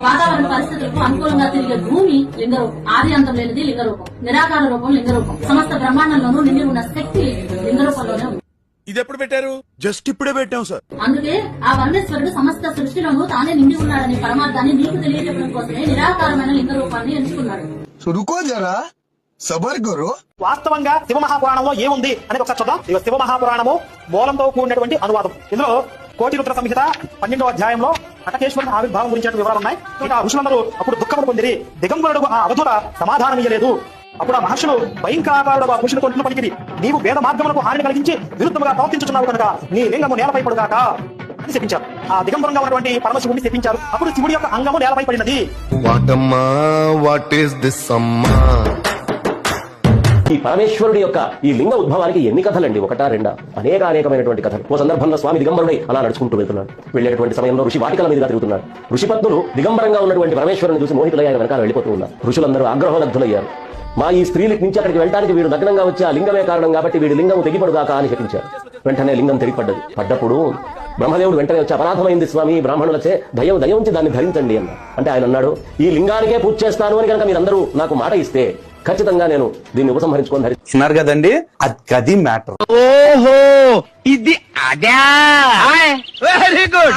వాతావరణ పరిస్థితులకు అనుకూలంగా తిరిగే భూమి లింగరూపం ఆది అంతం లేనిది లింగరూపం నిరాకార రూపం లింగరూపం. సమస్త బ్రహ్మాండంలోనూ నిండి ఉన్న శక్తి లింగరూపంలోనే ఉంది. ఇది పెట్టారు? జస్ట్ ఇప్పుడే పెట్టాం సార్. అందుకే ఆ వర్ణేశ్వరుడు సమస్త సృష్టిలోనూ తానే నిండి ఉన్నాడని పరమార్థాన్ని నీకు తెలియజెప్పడం కోసమే నిరాకారమైన లింగ రూపాన్ని ఎంచుకున్నాడు రుకో జరా సబర్ గురు. వాస్తవంగా శివ మహాపురాణంలో ఏముంది? అని ఒకసారి చూద్దాం. శివ మహాపురాణము మూలంతో కూడినటువంటి అనువాదం. ఇందులో కోటి రుద్ర సంహిత పన్నెండవ అధ్యాయంలో అటకేశ్వరుని ఆవిర్భావం గురించిన వివరాలు ఉన్నాయి ఇక ఆ ఋషులందరూ అప్పుడు దుఃఖమును పొందిరి. దిగంబరుడు ఆ అవధుల సమాధానం ఇయ్యలేదు అప్పుడు ఆ మహర్షులు భయంకరాకారుడు ఆ పురుషుని కొంటున్న పలికిరి నీవు వేద మార్గములకు హాని కలిగించి విరుద్ధముగా ప్రవర్తించుతున్నావు కనుక నీ లింగము నేలపై పడుగాక అని చెప్పించారు ఆ దిగంబరంగా ఉన్నటువంటి పరమశివుడిని చెప్పించారు అప్పుడు శివుడి యొక్క అంగము నేలపై పడినది. వాటమ్మా వాట్ ఈస్ దిస్ అమ్మా? ఈ పరమేశ్వరుడి యొక్క ఈ లింగ ఉద్భవానికి ఎన్ని కథలండి? ఒకటా రెండా? అనేక అనేకమైనటువంటి కథలు. ఓ సందర్భంలో స్వామి దిగంబరుడై అలా నడుచుకుంటూ వెళ్తున్నాడు. వెళ్ళేటువంటి సమయంలో ఋషి వాటికల మీదుగా తిరుగుతున్నాడు. ఋషిపత్నులు దిగంబరంగా ఉన్నటువంటి పరమేశ్వరుని చూసి మోహితులయ్యారు వెనకాల వెళ్ళిపోతూ ఉన్నారు. ఋషులందరూ ఆగ్రహోదగ్ధులయ్యారు. మా ఈ స్త్రీలకు నుంచి అక్కడికి వెళ్ళడానికి వీడు నగ్నంగా వచ్చి ఆ లింగమే కారణం కాబట్టి వీడి లింగం తెగిపడుగాక అని చెప్పించారు వెంటనే లింగం తెగిపడ్డది. పడ్డప్పుడు బ్రహ్మదేవుడు వెంటనే వచ్చి అపరాధమైంది స్వామి బ్రాహ్మణులచే దయం దయ ఉంచి దాన్ని ధరించండి అన్న అంటే ఆయన అన్నాడు ఈ లింగానికే పూజ చేస్తాను అని కనుక మీరందరూ నాకు మాట ఇస్తే ఖచ్చితంగా నేను దీన్ని ఉపసంహరించుకొని ధరి విన్నారు కదండి? అది గది మ్యాటర్. ఓహో ఇది అదా. Very good